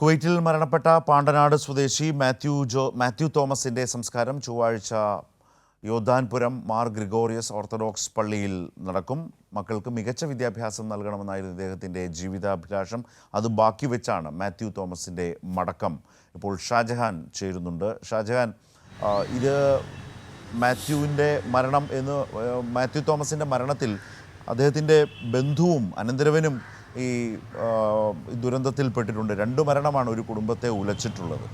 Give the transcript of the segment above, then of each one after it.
കുവൈറ്റിൽ മരണപ്പെട്ട പാണ്ടനാട് സ്വദേശി മാത്യു ജോ മാത്യു തോമസിന്റെ സംസ്കാരം ചൊവ്വാഴ്ച യോദ്ധാൻപുരം മാർ ഗ്രിഗോറിയസ് ഓർത്തഡോക്സ് പള്ളിയിൽ നടക്കും. മക്കൾക്ക് മികച്ച വിദ്യാഭ്യാസം നൽകണമെന്നായിരുന്നു ഇദ്ദേഹത്തിന്റെ ജീവിതാഭിലാഷം. അത് ബാക്കി വെച്ചാണ് മാത്യു തോമസിന്റെ മടക്കം. ഇപ്പോൾ ഷാജഹാൻ ചേരുന്നുണ്ട്. ഷാജഹാൻ ഇത് മാത്യുവിന്റെ മരണം എന്ന് മാത്യു തോമസിന്റെ മരണത്തിൽ അദ്ദേഹത്തിന്റെ ബന്ധുവും അനന്തരവനും ഈ ദുരന്തത്തിൽപ്പെട്ടിട്ടുണ്ട്. രണ്ടു മരണമാണ് ഒരു കുടുംബത്തെ ഉലച്ചിട്ടുള്ളത്.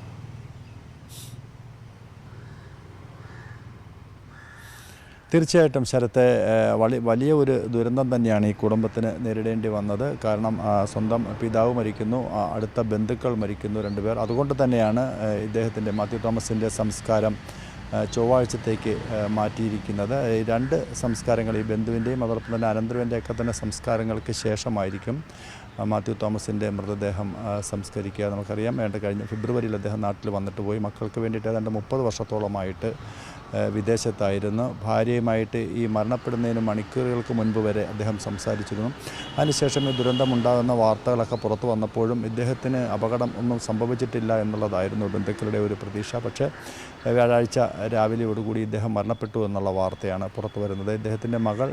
തീർച്ചയായിട്ടും ശരത്തെ വലിയ വലിയ ഒരു ദുരന്തം തന്നെയാണ് ഈ കുടുംബത്തിന് നേരിടേണ്ടി വന്നത്. കാരണം സ്വന്തം പിതാവ് മരിക്കുന്നു അടുത്ത ബന്ധുക്കൾ മരിക്കുന്നു രണ്ടുപേർ. അതുകൊണ്ട് തന്നെയാണ് ഇദ്ദേഹത്തിന്റെ മാത്യു തോമസിന്റെ സംസ്കാരം ചൊവ്വാഴ്ചത്തേക്ക് മാറ്റിയിരിക്കുന്നത്. രണ്ട് സംസ്കാരങ്ങൾ ഈ ബന്ധുവിന്റെയും അതോടൊപ്പം തന്നെ അനന്തരവന്റെയൊക്കെ തന്നെ സംസ്കാരങ്ങൾക്ക് ശേഷമായിരിക്കും മാത്യു തോമസിന്റെ മൃതദേഹം സംസ്കരിക്കുക. നമുക്കറിയാം വേണ്ട കഴിഞ്ഞ ഫെബ്രുവരിയിൽ അദ്ദേഹം നാട്ടിൽ വന്നിട്ട് പോയി. മക്കൾക്ക് വേണ്ടിയിട്ട് ഏതാണ്ട് മുപ്പത് വർഷത്തോളമായിട്ട് വിദേശത്തായിരുന്നു. ഭാര്യയുമായിട്ട് ഈ മരണപ്പെടുന്നതിന് മണിക്കൂറുകൾക്ക് മുൻപ് വരെ അദ്ദേഹം സംസാരിച്ചിരുന്നു. അതിനുശേഷം ഈ ദുരന്തമുണ്ടാകുന്ന വാർത്തകളൊക്കെ പുറത്തു വന്നപ്പോഴും ഇദ്ദേഹത്തിന് അപകടം ഒന്നും സംഭവിച്ചിട്ടില്ല എന്നുള്ളതായിരുന്നു ബന്ധുക്കളുടെ ഒരു പ്രതീക്ഷ. പക്ഷേ വ്യാഴാഴ്ച രാവിലെയോടുകൂടി ഇദ്ദേഹം മരണപ്പെട്ടു എന്നുള്ള വാർത്തയാണ് പുറത്തു വരുന്നത്. ഇദ്ദേഹത്തിന്റെ മകൾ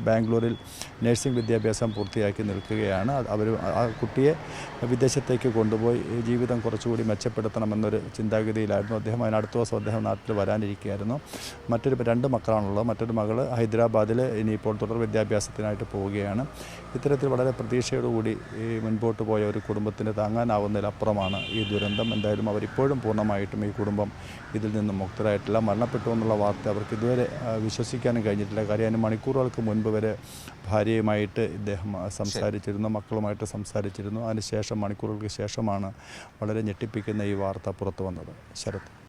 ബാംഗ്ലൂരിൽ നഴ്സിംഗ് വിദ്യാഭ്യാസം പൂർത്തിയാക്കി നിൽക്കുകയാണ്. അവർ ആ കുട്ടിയെ വിദേശത്തേക്ക് കൊണ്ടുപോയി ജീവിതം കുറച്ചുകൂടി മെച്ചപ്പെടുത്തണമെന്നൊരു ചിന്താഗതിയിലായിരുന്നു അദ്ദേഹം. അതിനടുത്ത ദിവസം അദ്ദേഹം നാട്ടിൽ വരാനിരിക്കുകയായിരുന്നു മറ്റൊരു രണ്ട് മക്കളാണുള്ളത്. മറ്റൊരു മകൾ ഹൈദരാബാദിൽ ഇനിയിപ്പോൾ തുടർ വിദ്യാഭ്യാസത്തിനായിട്ട് പോവുകയാണ്. ഇത്തരത്തിൽ വളരെ പ്രതീക്ഷയോടുകൂടി ഈ മുൻപോട്ട് പോയ ഒരു കുടുംബത്തിന് താങ്ങാനാവുന്നതിലപ്പുറമാണ് ഈ ദുരന്തം. എന്തായാലും അവരിപ്പോഴും പൂർണമായിട്ടും ഈ കുടുംബം ഇതിൽ നിന്നും മുക്തരായിട്ടില്ല. മരണപ്പെട്ടു എന്നുള്ള വാർത്ത അവർക്ക് ഇതുവരെ വിശ്വസിക്കാനും കഴിഞ്ഞിട്ടില്ല. കാര്യം അതിന് മണിക്കൂറുകൾക്ക് മുൻപ് വരെ ഭാര്യയുമായിട്ട് ഇദ്ദേഹം സംസാരിച്ചിരുന്നു. മക്കളുമായിട്ട് സംസാരിച്ചിരുന്നു. അതിനുശേഷം മണിക്കൂറുകൾക്ക് ശേഷമാണ് വളരെ ഞെട്ടിപ്പിക്കുന്ന ഈ വാർത്ത പുറത്തു വന്നത്. ശരത്.